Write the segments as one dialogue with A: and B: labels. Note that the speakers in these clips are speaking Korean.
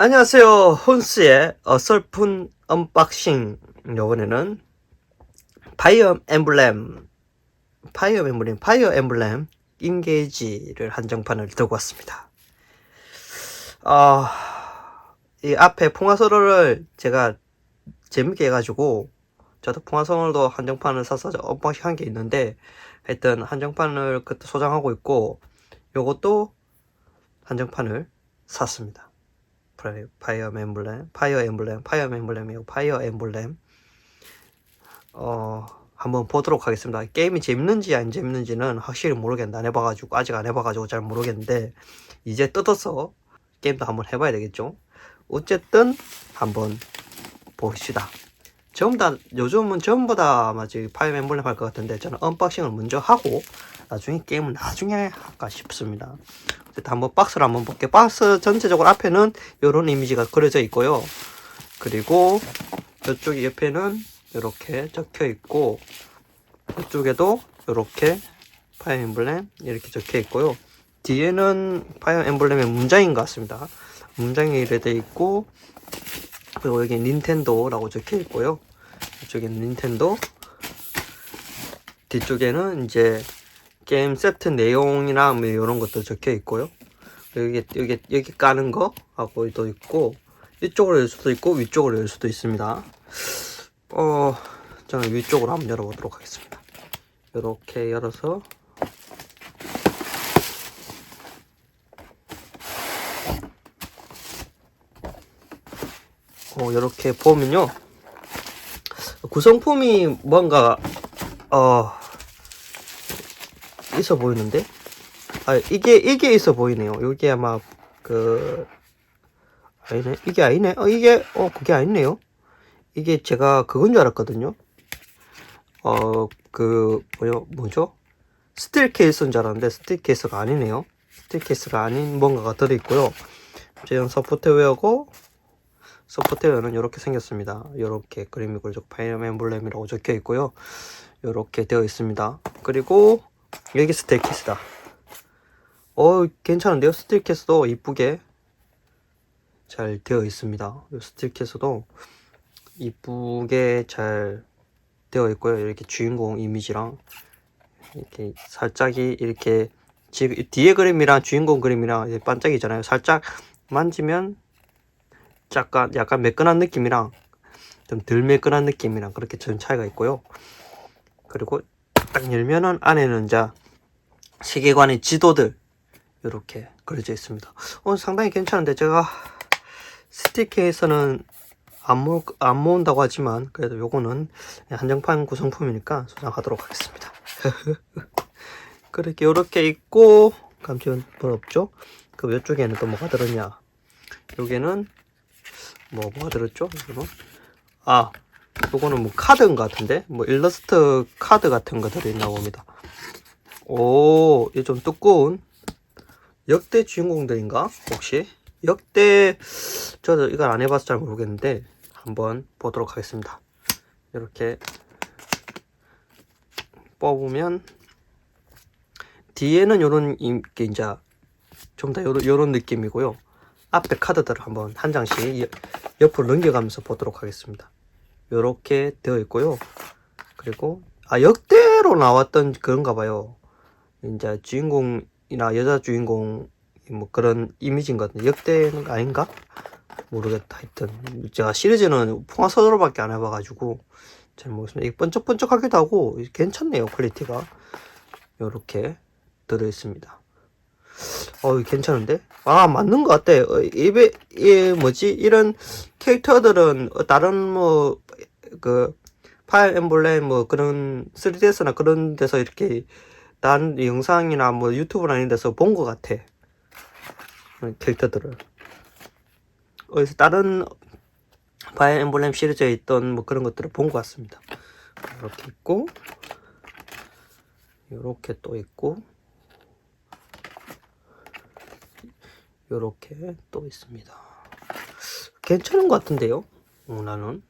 A: 안녕하세요. 혼스의 어설픈 언박싱. 요번에는 파이어 엠블렘, 파이어 엠블렘, 파이어 엠블렘 인게이지를 한정판을 들고 왔습니다. 아, 이 앞에 풍화서로를 제가 재밌게 해가지고 저도 풍화서로도 한정판을 사서 언박싱 한 게 있는데 하여튼 한정판을 그때 소장하고 있고 요것도 한정판을 샀습니다. 파이어 엠블렘, 파이어 엠블렘, 파이어 엠블렘이고 파이어 엠블렘. 어 한번 보도록 하겠습니다. 게임이 재밌는지 안 재밌는지는 확실히 모르겠는데 안 해봐가지고 아직 안 해봐가지고 잘 모르겠는데 이제 뜯어서 게임도 한번 해봐야 되겠죠. 어쨌든 한번 봅시다. 전부 다 요즘은 전부 다 아마 지금 파이어 엠블렘 할 것 같은데 저는 언박싱을 먼저 하고 나중에 게임은 나중에 할까 싶습니다. 일단 한번 박스를 한번 볼게요. 박스 전체적으로 앞에는 이런 이미지가 그려져 있고요. 그리고 이쪽 옆에는 이렇게 적혀 있고 이쪽에도 이렇게 파이어 엠블렘 이렇게 적혀 있고요. 뒤에는 파이어 엠블렘의 문장인 것 같습니다. 문장이 이렇게 돼 있고 그리고 여기 닌텐도라고 적혀 있고요. 이쪽에는 닌텐도 뒤쪽에는 이제 게임 세트 내용이나 뭐 이런 것도 적혀 있고요. 여기 여기 여기 까는 거 하고 또 있고 이쪽으로 열 수도 있고 위쪽으로 열 수도 있습니다. 어 저는 위쪽으로 한번 열어보도록 하겠습니다. 이렇게 열어서 어 이렇게 보면요 구성품이 뭔가 어 있어 보이는데 아 이게 이게 있어 보이네요. 이게 아마 그 아니네 이게 아니네. 어 이게 어 그게 아니네요. 이게 제가 그건 줄 알았거든요. 어 그 뭐요 뭐죠? 스틸 케이스인 줄 알았는데 스틸 케이스가 아니네요. 스틸 케이스가 아닌 뭔가가 들어 있고요. 제형 소프트웨어고 소프트웨어는 이렇게 생겼습니다. 이렇게 그림이 그려져 파이어 엠블렘이라고 적혀 있고요. 이렇게 되어 있습니다. 그리고 여기 스틸케이스다. 어 괜찮은데요? 스틸케이스도 이쁘게 잘 되어 있습니다. 이 스틸케이스도 이쁘게 잘 되어 있고요. 이렇게 주인공 이미지랑 이렇게 살짝이 이렇게 뒤에 그림이랑 주인공 그림이랑 반짝이잖아요. 살짝 만지면 약간 약간 매끈한 느낌이랑 좀 덜 매끈한 느낌이랑 그렇게 전 차이가 있고요. 그리고 딱 열면은 안에는 이제 세계관의 지도들 이렇게 그려져 있습니다. 어 상당히 괜찮은데 제가 스티커에서는 안, 모, 안 모은다고 하지만 그래도 요거는 한정판 구성품이니까 소장하도록 하겠습니다. 그렇게 요렇게 있고 감지는 뭐 없죠? 그 이쪽에는 또 뭐가 들었냐? 여기는 뭐 뭐가 들었죠? 이거는 아 요거는 뭐 카드인 것 같은데 뭐 일러스트 카드 같은 거 들어있나 봅니다. 오, 이게 좀 두꺼운 역대 주인공들인가? 혹시? 역대 저도 이걸 안 해봐서 잘 모르겠는데 한번 보도록 하겠습니다. 이렇게 뽑으면 뒤에는 요런 이- 게 이제 좀더 요런, 요런 느낌이고요. 앞에 카드들을 한번 한 장씩 여- 옆으로 넘겨가면서 보도록 하겠습니다. 요렇게 되어 있고요. 그리고 아 역대로 나왔던 그런가 봐요. 이제 주인공이나 여자 주인공 뭐 그런 이미지인 것 같은데 역대는 아닌가? 모르겠다. 하여튼 제가 시리즈는 풍화서로밖에 안 해봐가지고 잘 모르겠습니다. 번쩍번쩍하기도 하고 괜찮네요 퀄리티가 요렇게 들어있습니다. 어 괜찮은데? 아 맞는 것 같아. 어, 입에 이 뭐지 이런 캐릭터들은 어, 다른 뭐그 파일 엠블렘 뭐 그런 3DS나 그런 데서 이렇게 난 영상이나 뭐 유튜브나 이런 데서 본 것 같아. 그런 캐릭터들을. 어디서 다른 파일 엠블렘 시리즈에 있던 뭐 그런 것들을 본 것 같습니다. 이렇게 있고, 이렇게 또 있고, 이렇게 또 있습니다. 괜찮은 것 같은데요? 어, 나는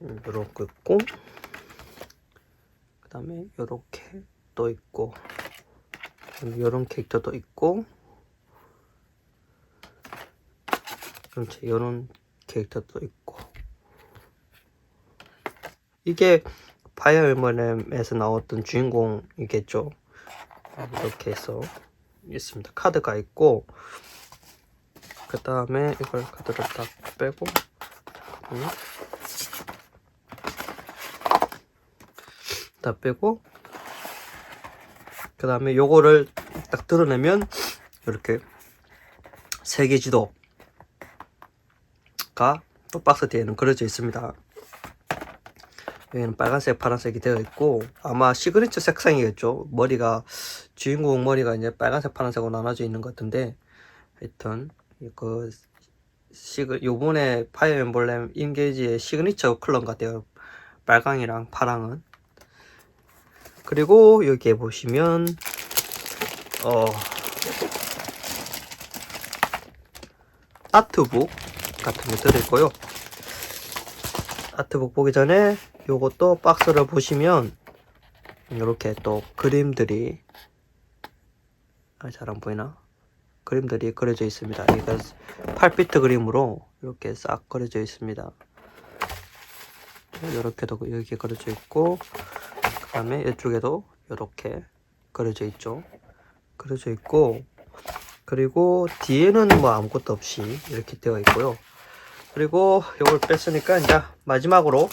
A: 이렇게 있고, 그 다음에 이렇게 또 있고, 이런 캐릭터도 있고, 전체 이런 캐릭터도 있고 이게 엠블렘에서 나왔던 주인공이겠죠. 이렇게 해서 있습니다. 카드가 있고 그 다음에 이걸 카드를 딱 빼고. 다 빼고 그 다음에 요거를 딱 드러내면 이렇게 세계 지도가 또 박스 뒤에는 그려져 있습니다. 여기는 빨간색, 파란색이 되어 있고 아마 시그니처 색상이겠죠. 머리가 주인공 머리가 이제 빨간색, 파란색으로 나눠져 있는 것 같은데 하여튼 그 시그 요번에 파이어 엠블렘 인게이지의 시그니처 컬러 같아요. 빨강이랑 파랑은 그리고 여기에 보시면 어 아트북 같은 게 들어있고요. 아트북 보기 전에 요것도 박스를 보시면 이렇게 또 그림들이 아, 잘 안 보이나? 그림들이 그려져 있습니다. 이거 8비트 그림으로 이렇게 싹 그려져 있습니다. 이렇게도 여기 그려져 있고 그 다음에 이쪽에도 이렇게 그려져 있죠. 그려져 있고 그리고 뒤에는 뭐 아무것도 없이 이렇게 되어 있고요. 그리고 요걸 뺐으니까 이제 마지막으로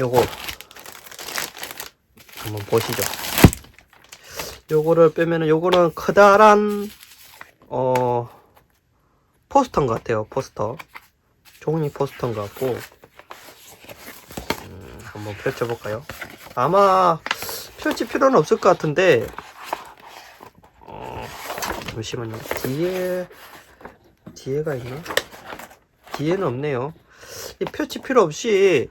A: 요거 한번 보시죠. 요거를 빼면은 요거는 커다란 어 포스터인 것 같아요. 포스터 종이 포스터인 것 같고 음, 한번 펼쳐볼까요? 아마 펼칠 필요는 없을 것 같은데 어, 잠시만요. 뒤에 뒤에가 있나? 뒤에는 없네요. 이 펼칠 필요 없이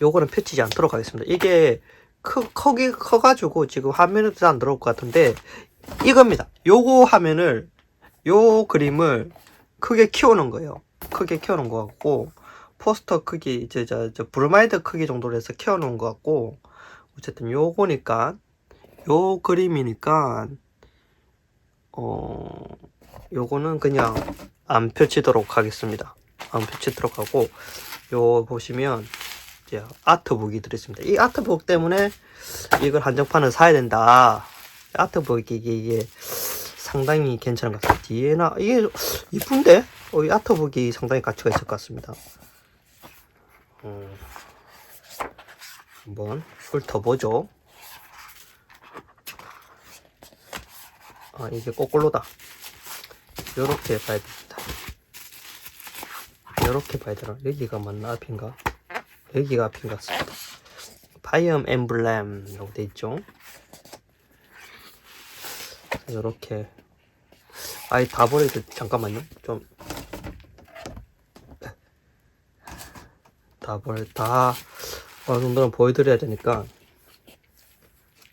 A: 요거는 펼치지 않도록 하겠습니다. 이게 크, 크기 커가지고 지금 화면에도 안 들어올 것 같은데 이겁니다. 요거 화면을 요 그림을 크게 키우는 거예요. 크게 키워놓은 것 같고 포스터 크기 이제 저, 저 브로마이드 크기 정도로 해서 키워놓은 것 같고 어쨌든 요거니까 요 그림이니까 어 요거는 그냥 안 펼치도록 하겠습니다. 안 펼치도록 하고 요 보시면 이제 아트북이 들어있습니다. 이 아트북 때문에 이걸 한정판을 사야 된다. 아트북이 이게, 이게 상당히 괜찮은 것 같아요. 뒤에나 이게 이쁜데 어, 이 아트북이 상당히 가치가 있을 것 같습니다. 음, 한번 훑어보죠. 아 이게 거꾸로다. 요렇게 봐야 됩니다. 요렇게 봐야 되나? 여기가 맞나? 앞인가? 여기가 앞인 것 같습니다. 파이엄 엠블렘이라고 돼 있죠. 요렇게 아이 다 버려도 잠깐만요. 좀 다 버려 다 어느 정도는 보여드려야 되니까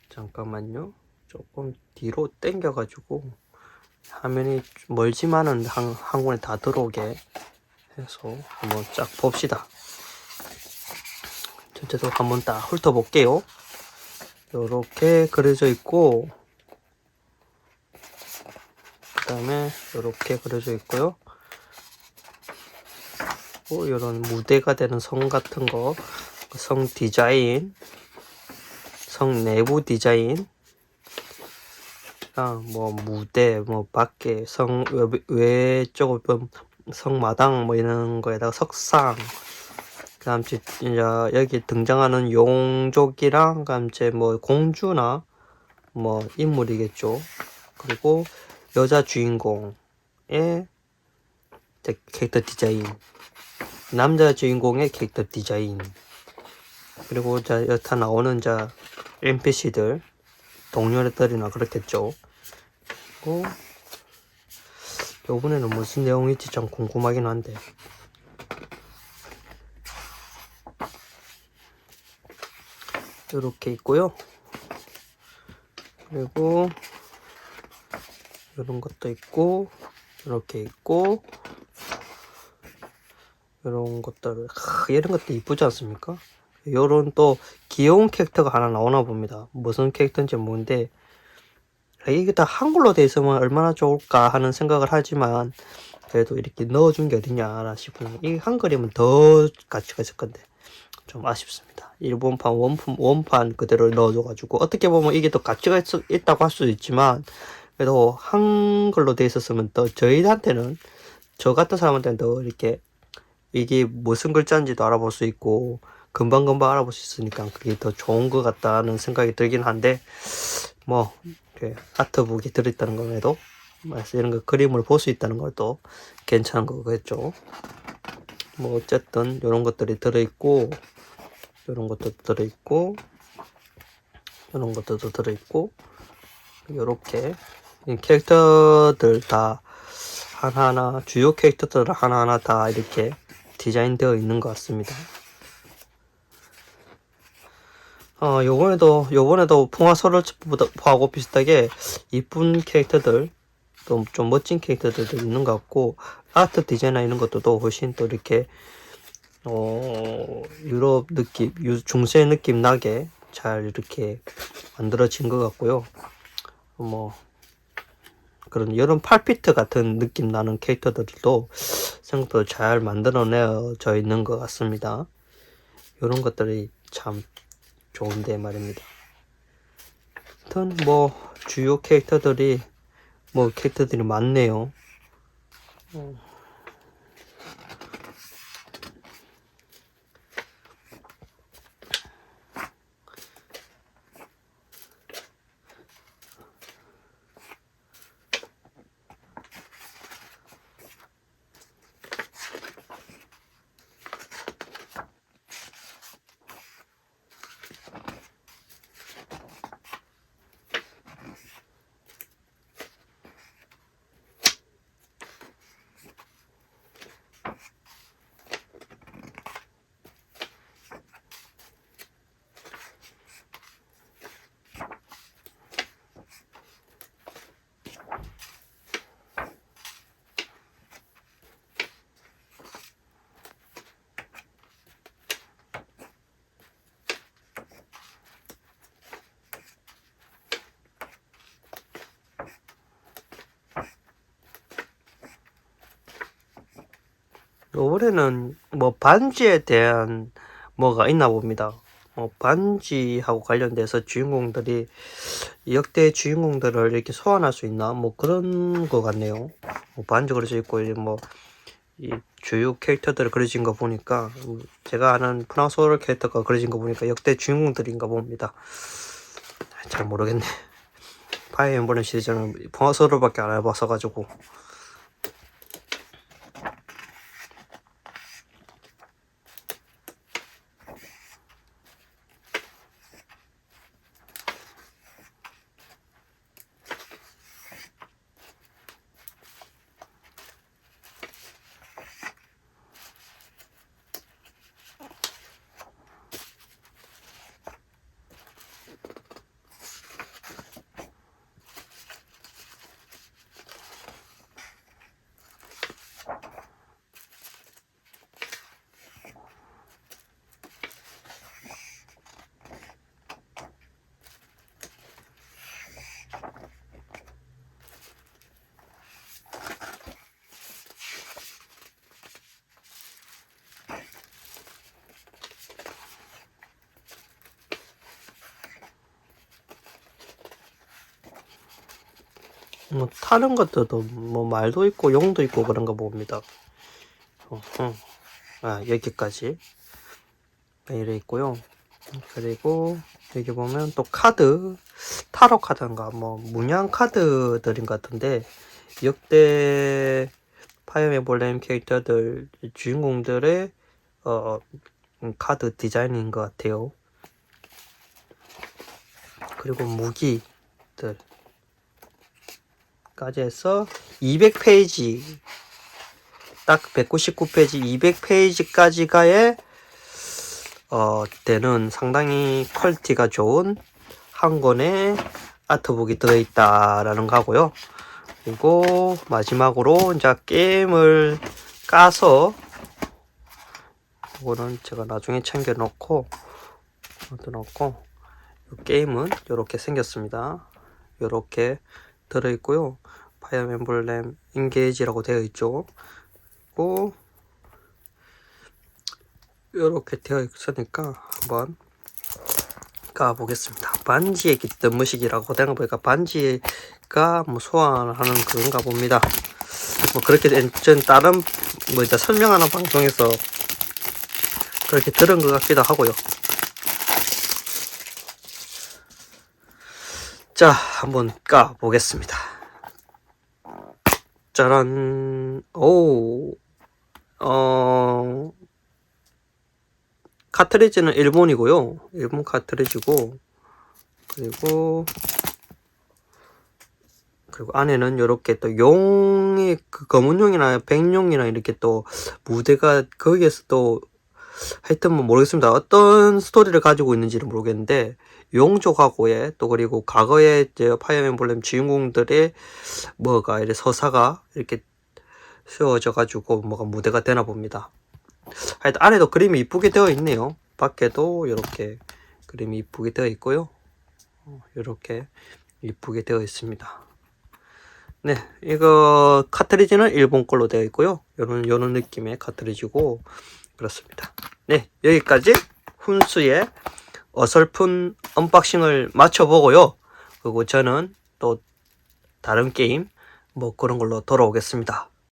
A: 잠깐만요. 조금 뒤로 당겨 가지고 화면이 좀 멀지만은 한, 한 권에 다 들어오게 해서 한번 쫙 봅시다. 전체도 한번 딱 훑어볼게요. 요렇게 그려져 있고 그 다음에 요렇게 그려져 있고요. 뭐 이런 무대가 되는 성 같은 거, 그성 디자인, 성 내부 디자인, 아, 뭐 무대, 뭐 밖에 성 외, 외쪽 뭐 성마당 뭐 이런 거에다가 석상, 그다음 이제 여기 등장하는 용족이랑 그다음 이제 뭐 공주나 뭐 인물이겠죠. 그리고 여자 주인공의 캐릭터 디자인, 남자 주인공의 캐릭터 디자인, 그리고 자 여타 나오는 자 NPC들 동료들이나 그렇겠죠. 그리고 요번에는 무슨 내용일지 참 궁금하긴 한데. 이렇게 있고요. 그리고 이런 것도 있고 이렇게 있고 이런 것들 하, 이런 것도 이쁘지 않습니까? 요런 또 귀여운 캐릭터가 하나 나오나 봅니다. 무슨 캐릭터인지 모르는데 이게 다 한글로 돼 있으면 얼마나 좋을까 하는 생각을 하지만 그래도 이렇게 넣어준 게 어디냐라 싶은 이한 그림은 더 가치가 있을 건데 좀 아쉽습니다. 일본판 원품 원판 그대로 넣어줘가지고 어떻게 보면 이게 더 가치가 있, 다고 할 수도 있지만 그래도 한글로 돼 있었으면 더 저희한테는 저 같은 사람한테는 더 이렇게 이게 무슨 글자인지도 알아볼 수 있고 금방금방 알아볼 수 있으니까 그게 더 좋은 것 같다는 생각이 들긴 한데 뭐 이렇게 아트북이 들어있다는 것에도 이런 거 그림을 볼 수 있다는 것도 괜찮은 거겠죠. 뭐 어쨌든 이런 것들이 들어있고 이런 것도 들어있고 이런 것들도 들어있고 이렇게 이 캐릭터들 다 하나하나 주요 캐릭터들 하나하나 다 이렇게 디자인되어 있는 것 같습니다. 어, 요번에도, 요번에도 풍화서를하고 비슷하게 이쁜 캐릭터들, 또 좀 멋진 캐릭터들도 있는 것 같고, 아트 디자인이나 이런 것도 훨씬 또 이렇게, 어, 유럽 느낌, 유, 중세 느낌 나게 잘 이렇게 만들어진 것 같고요. 뭐, 그런 여름 팔피트 같은 느낌 나는 캐릭터들도 생각보다 잘 만들어내어져 있는 것 같습니다. 이런 것들이 참 좋은데 말입니다. 하여튼 뭐 주요 캐릭터들이 뭐 캐릭터들이 많네요. 어. 올해는 뭐 반지에 대한 뭐가 있나 봅니다. 어, 반지하고 관련돼서 주인공들이 역대 주인공들을 이렇게 소환할 수 있나 뭐 그런 것 같네요. 뭐 반지 그려져 있고 뭐 이 주요 캐릭터들 그려진 거 보니까 제가 아는 프랑스어 캐릭터가 그려진 거 보니까 역대 주인공들인가 봅니다. 잘 모르겠네. 파이어 엠블렘 시리즈는 프랑스어로밖에 안 해봐서 가지고 뭐 타는 것들도 뭐 말도 있고 용도 있고 그런가 봅니다. 어, 어. 아 여기까지 이래 있고요. 그리고 여기 보면 또 카드 타로 카드인가 뭐 문양 카드들인 것 같은데 역대 파이어맨 볼렘 캐릭터들 주인공들의 어 카드 디자인인 것 같아요. 그리고 무기들 까지 해서 200페이지 딱 199페이지 200페이지까지가의 어, 때는 상당히 퀄리티가 좋은 한 권의 아트북이 들어있다라는 거고요. 그리고 마지막으로 이제 게임을 까서 이거는 제가 나중에 챙겨 놓고 넣고 게임은 이렇게 생겼습니다. 이렇게 들어있고요. 파이어 엠블렘 인게이지라고 되어 있죠. 그리고 이렇게 되어 있으니까 한번 가보겠습니다. 반지의 깃든 무식이라고 된거 보니까 반지가 뭐 소환하는 그런가 봅니다. 뭐 그렇게 된- 전 다른 뭐 이제 설명하는 방송에서 그렇게 들은 것 같기도 하고요. 자, 한번 까 보겠습니다. 짜란, 오, 어, 카트리지는 일본이고요. 일본 카트리지고, 그리고, 그리고 안에는 이렇게 또 용이, 그 검은용이나 백용이나 이렇게 또 무대가 거기에서 또 하여튼 뭐 모르겠습니다. 어떤 스토리를 가지고 있는지는 모르겠는데 용족하고의 또 그리고 과거의 이제 파이어 엠블렘 주인공들의 뭐가 이렇게 서사가 이렇게 세워져 가지고 뭐가 무대가 되나 봅니다. 하여튼 안에도 그림이 이쁘게 되어 있네요. 밖에도 이렇게 그림이 이쁘게 되어 있고요. 이렇게 이쁘게 되어 있습니다. 네, 이거 카트리지는 일본 걸로 되어 있고요. 요런 요런 느낌의 카트리지고 그렇습니다. 네, 여기까지 훈수의 어설픈 언박싱을 마쳐보고요. 그리고 저는 또 다른 게임 뭐 그런 걸로 돌아오겠습니다.